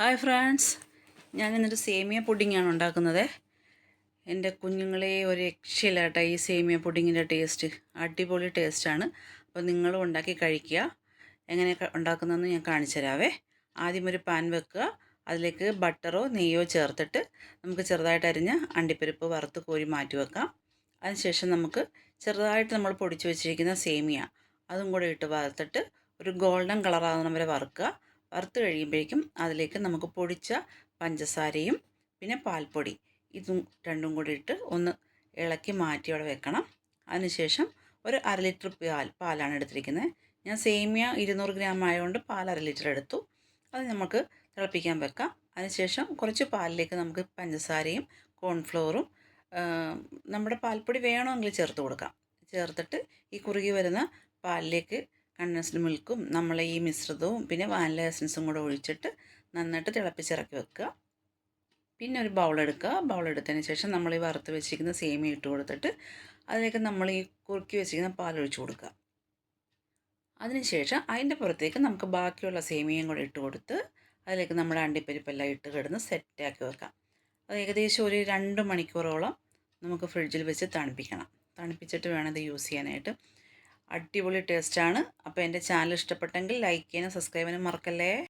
Hi friends. ഞാൻ ഇന്നൊരു സേമിയ പുഡിങ്ങാണ് ഉണ്ടാക്കുന്നത്. എന്റെ കുഞ്ഞുങ്ങളെ ഒരു രക്ഷയില്ല കേട്ടോ ഈ സേമിയ പുഡിങ്ങിന്റെ ടേസ്റ്റ്. അടിപൊളി ടേസ്റ്റാണ്. അപ്പോൾ നിങ്ങളും ഉണ്ടാക്കി കഴിക്കുക. എങ്ങനെയൊക്കെ ഉണ്ടാക്കുന്നതെന്ന് ഞാൻ കാണിച്ചു തരാവേ ആദ്യം ഒരു പാൻ വെക്കുക. അതിലേക്ക് ബട്ടറോ നെയ്യോ ചേർത്തിട്ട് നമുക്ക് ചെറുതായിട്ട് അരിഞ്ഞ് അണ്ടിപ്പരിപ്പ് വറുത്ത് കോരി മാറ്റി വെക്കാം. അതിനുശേഷം നമുക്ക് ചെറുതായിട്ട് നമ്മൾ പൊടിച്ചു വെച്ചിരിക്കുന്ന സേമിയ അതും കൂടെ ഇട്ട് വറുത്തിട്ട് ഒരു ഗോൾഡൻ കളറാകുന്ന വരെ വറുക്കുക. വറുത്ത് കഴിയുമ്പോഴേക്കും അതിലേക്ക് നമുക്ക് പൊടിച്ച പഞ്ചസാരയും പിന്നെ പാൽപ്പൊടി ഇതും രണ്ടും കൂടി ഇട്ട് ഒന്ന് ഇളക്കി മാറ്റി അവിടെ വെക്കണം. അതിനുശേഷം ഒരു അര ലിറ്റർ പാൽ പാലാണ് എടുത്തിരിക്കുന്നത്. ഞാൻ സേമിയ ഇരുന്നൂറ് ഗ്രാം ആയതുകൊണ്ട് പാൽ അര ലിറ്റർ എടുത്തു. അത് നമുക്ക് തിളപ്പിക്കാൻ വെക്കാം. അതിനുശേഷം കുറച്ച് പാലിലേക്ക് നമുക്ക് പഞ്ചസാരയും കോൺഫ്ലോറും നമ്മുടെ പാൽപ്പൊടി വേണമെങ്കിൽ ചേർത്ത് കൊടുക്കാം. ചേർത്തിട്ട് ഈ കുറുകി വരുന്ന പാലിലേക്ക് കണ്ടൻസ്ഡ് മിൽക്കും നമ്മൾ ഈ മിശ്രിതവും പിന്നെ വാനില എസൻസും കൂടെ ഒഴിച്ചിട്ട് നന്നായിട്ട് തിളപ്പിച്ചിറക്കി വെക്കുക. പിന്നെ ഒരു ബൗൾ എടുക്കുക. ബൗൾ എടുത്തതിന് ശേഷം നമ്മൾ ഈ വറുത്ത് വെച്ചിരിക്കുന്ന സേമിയ ഇട്ട് കൊടുത്തിട്ട് അതിലേക്ക് നമ്മൾ ഈ കുറുക്കി വെച്ചിരിക്കുന്ന പാൽ ഒഴിച്ച് കൊടുക്കുക. അതിനുശേഷം അതിന്റെ പുറത്തേക്ക് നമുക്ക് ബാക്കിയുള്ള സേമിയയും കൂടെ ഇട്ട് കൊടുത്ത് അതിലേക്ക് നമ്മൾ അണ്ടിപ്പരിപ്പെല്ലാം ഇട്ട് കിടന്ന് സെറ്റാക്കി വെക്കാം. അത് ഏകദേശം ഒരു രണ്ട് മണിക്കൂറോളം നമുക്ക് ഫ്രിഡ്ജിൽ വെച്ച് തണുപ്പിക്കണം. തണുപ്പിച്ചിട്ട് വേണം ഇത് യൂസ് ചെയ്യാനായിട്ട്. അടിപൊളി ടേസ്റ്റാണ് അപ്പോൾ എന്റെ ചാനൽ ഇഷ്ടപ്പെട്ടെങ്കിൽ ലൈക്ക് ചെയ്യാനും സബ്സ്ക്രൈബ് ചെയ്യാനും മറക്കല്ലേ?